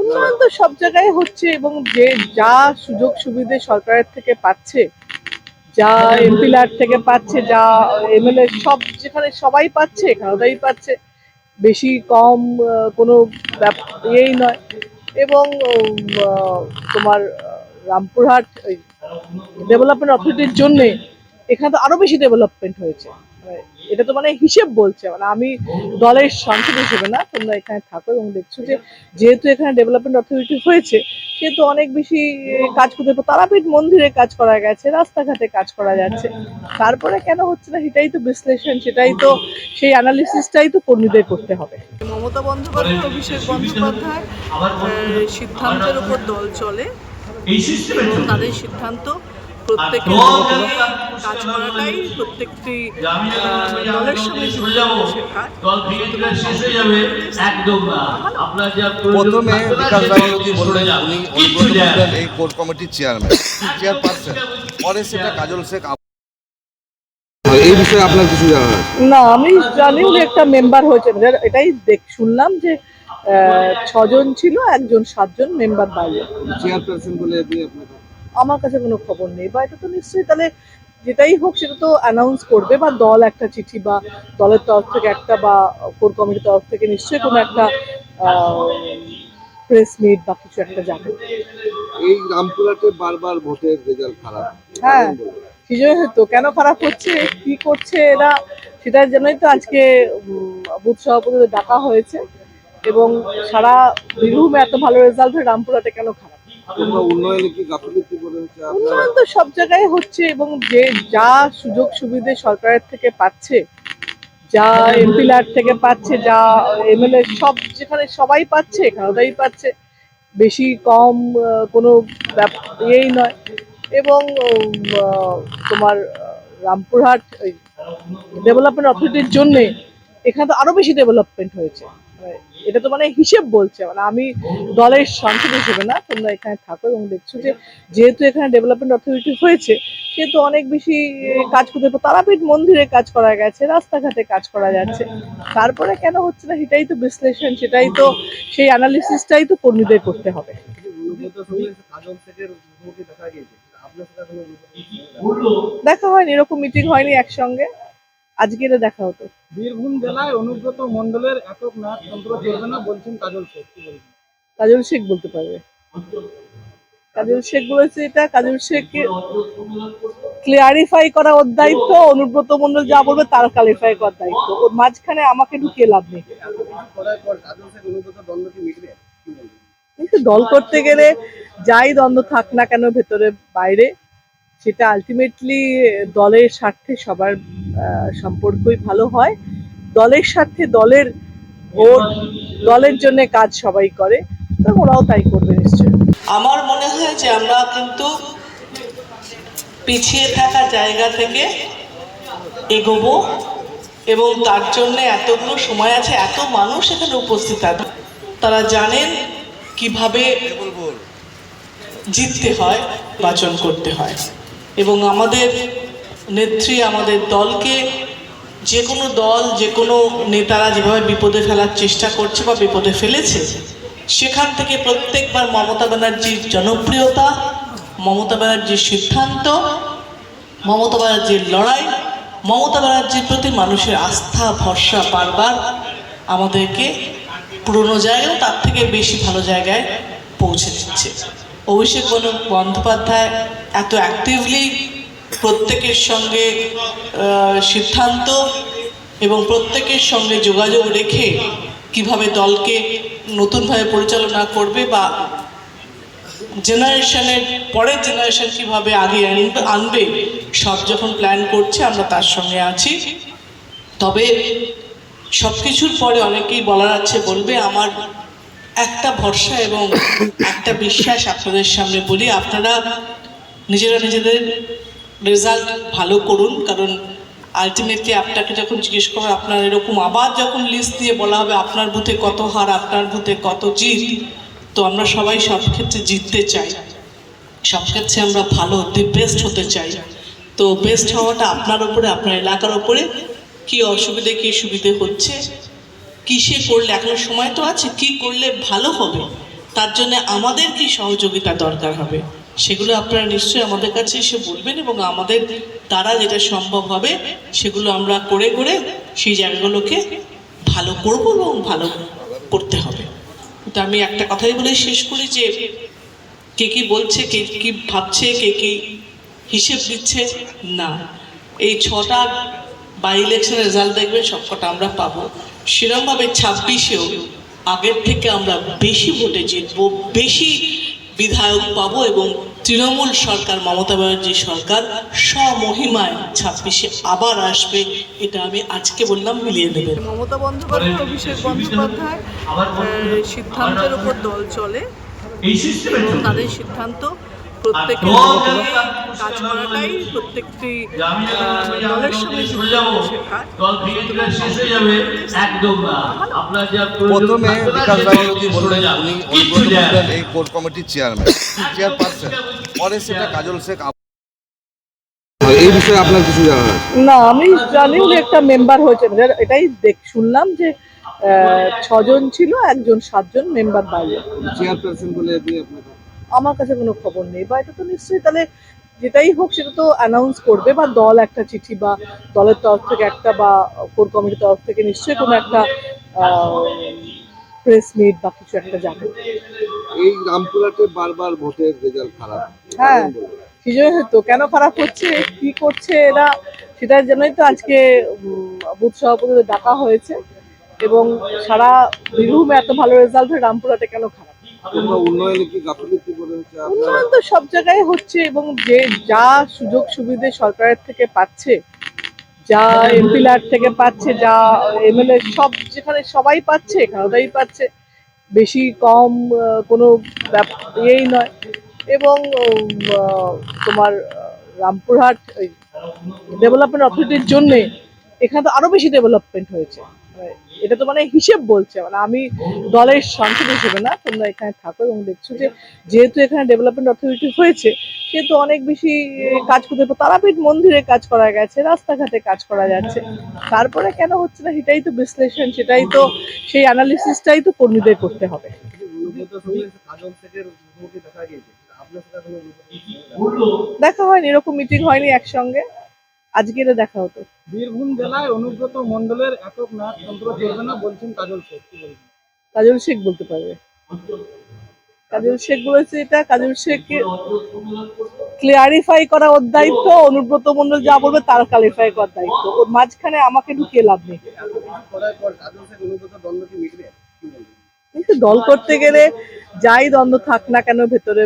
উন্নয়ন তো সব জায়গায় হচ্ছে এবং যে যা সুযোগ সুবিধে সরকারের থেকে পাচ্ছে, যা এমপিলার থেকে পাচ্ছে, যা এমএলএ সব যেখানে সবাই পাচ্ছে তাই পাচ্ছে, বেশি কম কোনো ইয়েই নয়। এবং তোমার রামপুরহাট ডেভেলপমেন্ট অথরিটির জন্যে এখানে তো আরও বেশি ডেভেলপমেন্ট হয়েছে। এটা তো মানে হিসেব বলছে মানে আমি দলের সাংসদ হিসেবে না তোমরা এখানে থাকো এবং দেখছ যে যেহেতু এখানে ডেভেলপমেন্ট অথরিটি হয়েছে সেহেতু অনেক বেশি কাজ করতে পারে। তারাপীঠ মন্দিরে কাজ করা গেছে রাস্তাঘাটে কাজ করা যাচ্ছে। তারপরে কেন হচ্ছে না সেটাই তো বিশ্লেষণ সেটাই তো সেই অ্যানালিসিসটাই তো কর্মীদের করতে হবে। মমতা বন্দ্যোপাধ্যায় অভিষেক বন্দ্যোপাধ্যায় সিদ্ধান্তের উপর দল চলে। এবং তাদের সিদ্ধান্ত প্রত্যেকের কাজ করাটাই প্রত্যেকটি দলের সঙ্গে যুক্ত মানুষের কাজ প্রথমে বিকাশ বললেন উনি এই কোর কমিটির চেয়ারম্যান চেয়ারপারসন পরে সেটা কাজল শেখ এই বিষয়ে আপনার কিছু জানা না আমি জানি উনি একটা মেম্বার হয়েছেন। এবার এটাই দেখ শুনলাম যে আহ, ছজন ছিল একজন সাতজন মেম্বার বাইরে। চেয়ারপারসন বলে আমার কাছে কোনো খবর নেই বা এটা তো নিশ্চয়ই তাহলে যেটাই হোক সেটা তো অ্যানাউন্স করবে বা দল একটা চিঠি বা দলের তরফ থেকে একটা বা কোর কমিটির তরফ থেকে নিশ্চয়ই কোনো একটা প্রেস মিট বা কিছু একটা যাবে এই রামপুরহাটে বারবার ভোটের রেজাল্ট খারাপ। হ্যাঁ। সেই জন্য হয়তো কেন খারাপ হচ্ছে কি করছে এরা সেটার জন্যই তো আজকে বুথ সভাপতিদের ডাকা হয়েছে এবং সারা বীরভূমে এত ভালো রেজাল্ট হয় রামপুরহাটে কেন খারাপ? উন্নয়নে তো সব জায়গায় হচ্ছে এবং যে যা সুযোগ সুবিধে সরকারের থেকে পাচ্ছে, যা এমপিলার থেকে পাচ্ছে, যা এমএলএ সব যেখানে সবাই পাচ্ছে এখানে তাই পাচ্ছে, বেশি কম কোনো ইয়েই নয়। এবং তোমার রামপুরহাট ডেভেলপমেন্ট অথরিটির জন্যে এখানে তো আরও বেশি ডেভেলপমেন্ট হয়েছে। এটা তো মানে হিসেব বলছে মানে আমি দলের সাংসদ হিসেবে না, তোমরা এখানে থাকো এবং দেখছ যে যেহেতু এখানে ডেভেলপমেন্ট অথরিটি হয়েছে, সেহেতু অনেক বেশি কাজ করতে তারাপীঠ মন্দিরে কাজ করা গেছে, রাস্তাঘাটে কাজ করা যাচ্ছে। তারপরে কেন হচ্ছে না, সেটাই তো বিশ্লেষণ, সেটাই তো সেই অ্যানালিসিসটাই তো কর্মীদের করতে হবে। দেখা হয়নি, এরকম মিটিং হয়নি একসঙ্গে। আজকে এটা দেখা হতো। বীরভূম জেলায় অনুব্রত মন্ডলের একক নাটতন্ত্র চলবে না বলছেন কাজল শেখ। কাজল শেখ বলতে পারবে। কাজল শেখ বলেছে এটা। কাজল শেখ ক্লিয়ারিফাই করা ওর দায়িত্ব। অনুব্রত মন্ডল যা বলবে তার ক্লারিফাই করার দায়িত্ব। ওর মাঝখানে আমাকে ঢুকিয়ে লাভ নেই। কিন্তু দল করতে গেলে যাই দ্বন্দ্ব থাক না কেন ভেতরে বাইরে সেটা আলটিমেটলি দলের স্বার্থে সবার আহ, সম্পর্কই ভালো হয়। দলের স্বার্থে দলের ভোট দলের জন্য কাজ সবাই করে। তো ওরাও তাই করবে নিশ্চয়ই। আমার মনে হয় যে আমরা কিন্তু পিছিয়ে থাকা জায়গা থেকে এগোবো এবং তার জন্য এতগুলো সময় আছে এত মানুষ এখানে উপস্থিত আছে। তারা জানেন কীভাবে জিততে হয় বাচন করতে হয়। এবং আমাদের নেত্রী, আমাদের দলকে যে কোনো দল যে কোনো নেতারা যেভাবে বিপদে ফেলার চেষ্টা করছে বা বিপদে ফেলেছে, সেখান থেকে প্রত্যেকবার মমতা ব্যানার্জির জনপ্রিয়তা, মমতা ব্যানার্জির সিদ্ধান্ত, মমতা ব্যানার্জির লড়াই, মমতা ব্যানার্জির প্রতি মানুষের আস্থা, ভরসা বারবার আমাদেরকে পুরনো জায়গায় তার থেকে বেশি ভালো জায়গায় পৌঁছে দিচ্ছে। অভিষেক বন্দ- বন্দ্যোপাধ্যায় এত অ্যাক্টিভলি প্রত্যেকের সঙ্গে সিদ্ধান্ত এবং প্রত্যেকের সঙ্গে যোগাযোগ রেখে কীভাবে দলকে নতুনভাবে পরিচালনা করবে বা জেনারেশনের পরের জেনারেশন কীভাবে আগে আনবে সব যখন প্ল্যান করছে আমরা তার সঙ্গে আছি। তবে সব কিছুর পরে অনেকেই বলার আছে, বলবে, আমার একটা ভরসা এবং একটা বিশ্বাস আপনাদের সামনে বলি, আপনারা নিজেরা নিজেদের রেজাল্ট ভালো করুন, কারণ আলটিমেটলি আপনাকে যখন জিজ্ঞেস করবে আপনার এরকম আবার যখন লিস্ট দিয়ে বলা হবে, আপনার বুথে কত হার, আপনার বুথে কত জিত, তো আমরা সবাই সব ক্ষেত্রে জিততে চাই। সব ক্ষেত্রে আমরা ভালো দি বেস্ট হতে চাই। তো বেস্ট হওয়াটা আপনার ওপরে আপনার এলাকার ওপরে কি অসুবিধে, কি সুবিধে হচ্ছে কিসে করলে? এখনও সময় তো আছে, কি করলে ভালো হবে? তার জন্য আমাদের কি সহযোগিতা দরকার হবে? সেগুলো আপনারা নিশ্চয়ই আমাদের কাছে এসে বলবেন এবং আমাদের দ্বারা যেটা সম্ভব হবে, সেগুলো আমরা করে করে সেই জায়গাগুলোকে ভালো করব এবং ভালো করতে হবে। তো আমি একটা কথাই বলে শেষ করি যে, কে কি বলছে, কে কি ভাবছে, কে কি হিসেব দিচ্ছে? না। এই ছটা বাই ইলেকশনের রেজাল্ট দেখবেন সবকটা আমরা পাবো। সেরমভাবে ছাব্বিশেও আগের থেকে আমরা বেশি ভোটে জিতবো বেশি বিধায়ক পাবো এবং তৃণমূল সরকার মমতা ব্যানার্জি সরকার স্বমহিমায় ছাব্বিশে আবার আসবে এটা আমি আজকে বললাম মিলিয়ে দেবেন। মমতা বন্দ্যোপাধ্যায় অভিষেক বন্দ্যোপাধ্যায় সিদ্ধান্তের উপর দল চলে। এবং তাদের সিদ্ধান্ত প্রত্যেকের কাজ করাটাই প্রত্যেকটি দলের সঙ্গে যুক্ত মানুষের কাজ। প্রথমে বিকাশ রায়চৌধুরী বললেন উনি এই কোর কমিটির চেয়ারম্যান। চেয়ারপারসন পরে সেটা কাজল শেখ এই বিষয়ে আপনার কিছু জানা না আমি জানি উনি একটা মেম্বার হয়েছে। এটাই দেখ শুনলাম যে আহ, ছজন ছিল একজন সাতজন মেম্বার বাইরে। চেয়ারপারসন বলে দিয়ে আপনাকে আমার কাছে কোনো খবর নেই বা এটা তো নিশ্চয়ই তাহলে যেটাই হোক সেটা তো অ্যানাউন্স করবে বা দল একটা চিঠি বা দলের তরফ থেকে একটা বা কোর কমিটির তরফ থেকে নিশ্চয়ই কোনো একটা প্রেস মিট বা কিছু একটা যাবে এই রামপুরহাটে বারবার ভোটের রেজাল্ট খারাপ। হ্যাঁ সেই জন্য হয়তো। কেন খারাপ হচ্ছে? কি করছে এরা? সেটার জন্যই তো আজকে বুথ সভাপতিদের ডাকা হয়েছে। এবং সারা বীরভূমে এত ভালো রেজাল্ট হয় রামপুরহাটে কেন খারাপ? উন্নয়নে তো সব জায়গায় হচ্ছে এবং যে যা সুযোগ সুবিধে সরকারের থেকে পাচ্ছে যা এমপিলার থেকে পাচ্ছে যা এমএলএ সব যেখানে সবাই পাচ্ছে এখানে তাই পাচ্ছে বেশি কম আহ, কোনো ব্যাপ- ইয়েই নয়। এবং তোমার রামপুরহাট ডেভেলপমেন্ট অথরিটির জন্যে এখানে তো আরও বেশি ডেভেলপমেন্ট হয়েছে। এটা তো মানে হিসেব বলছে মানে আমি দলের সাংসদ হিসেবে না, তোমরা এখানে থাকো এবং দেখছ যে যেহেতু এখানে ডেভেলপমেন্ট অথরিটি হয়েছে, সেহেতু অনেক বেশি কাজ করতে তারাপীঠ মন্দিরে কাজ করা গেছে, রাস্তাঘাটে কাজ করা যাচ্ছে। তারপরে কেন হচ্ছে না, সেটাই তো বিশ্লেষণ, সেটাই তো, সেই অ্যানালিসিসটাই তো কর্মীদের করতে হবে। দেখা হয়নি, এরকম মিটিং হয়নি একসঙ্গে। আজকে এটা দেখা হতো। বীরভূম জেলায় অনুব্রত মন্ডলের একক নাটতন্ত্র চলবে না বলছেন কাজল শেখ। কাজল শেখ বলতে পারবে। কাজল শেখ বলেছে এটা কাজল শেখ ক্লিয়ারিফাই করা ওর দায়িত্ব অনুব্রত মন্ডল যা বলবে তার ক্লারিফাই করার দায়িত্ব। ওর মাঝখানে আমাকে ঢুকিয়ে লাভ নেই। কিন্তু দল করতে গেলে যাই দ্বন্দ্ব থাক না কেন ভেতরে